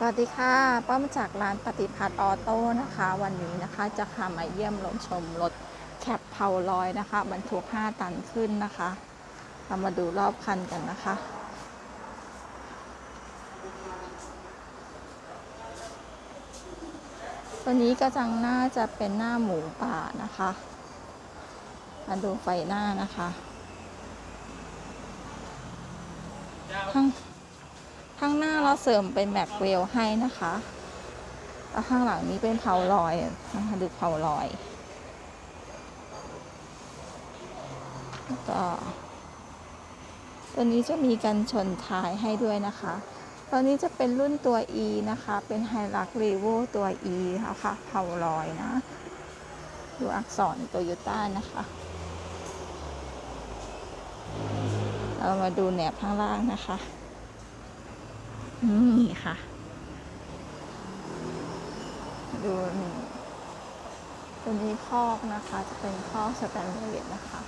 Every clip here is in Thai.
สวัสดีค่ะป้ามาจากร้านปฏิพัฒน์ออโต้นะคะ วันนี้นะคะจะพามาเยี่ยมรถชมรถแคปเผาลอยนะคะบรรทุก 5 ตันขึ้นนะคะ เรามาดูรอบคันกันนะคะ ตัวนี้กระจังหน้าจะเป็นหน้าหมูป่านะคะ มาดูไฟหน้านะคะข้าง ข้างหน้าเราเสริมเป็นแม็กเวลให้นะคะแล้วข้างหลังนี้เป็นเผาลอยนะคะดูเผาลอยแล้วก็ตัวนี้จะมีกันชนท้ายให้ด้วยนะคะ ตัวนี้จะเป็นรุ่นตัว E นะคะ เป็นไฮรักรีโวตัว E นะคะเผาลอยนะ ดูอักษรโตโยต้านะคะ เรามาดูแหนบข้างล่างนะคะ นี่ค่ะ ดูนี่ตัวนี้คอกนะคะ จะเป็นคอกสแตนเลสนะคะ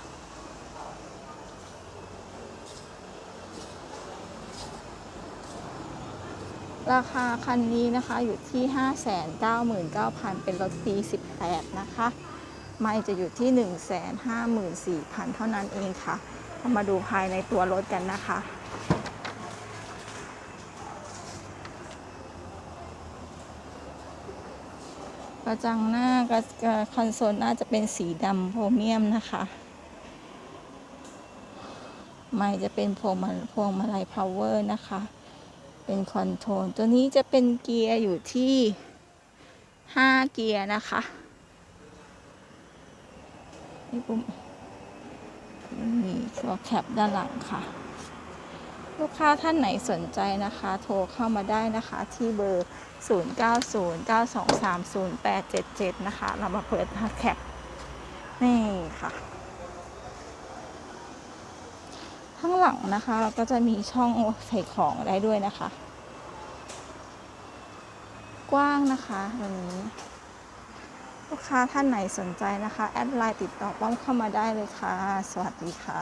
ราคาคันนี้นะคะอยู่ที่ 599,000 เป็นรถปี 18 นะคะ ไม่จะอยู่ที่ 154,000 เท่านั้นเองค่ะามาดูภายในตัวรถกันนะคะ ระจังหน้ากระกระคอนโซลน้าจะเป็นสีดำโพรเมียมนะคะไม่จะเป็นพวงมาพวงมาลัยพาวเวอร์นะคะ เป็นคอนโทรลตัวนี้จะเป็นเกียร์อยู่ที่ 5 เกียร์นะคะนี่ปุ่มนี่ตัวแคปด้านหลังค่ะ ลูกค้าท่านไหนสนใจนะคะ โทรเข้ามาได้นะคะที่เบอร์ 0909230877 นะคะ เรามาเปิดแคปนี่ค่ะ ข้างหลังนะคะ เราก็จะมีช่องใส่ของได้ด้วยนะคะ กว้างนะคะตรงนี้ลูกค้าท่านไหนสนใจนะคะ แอดไลน์ติดต่อป้อมเข้ามาได้เลยค่ะ สวัสดีค่ะ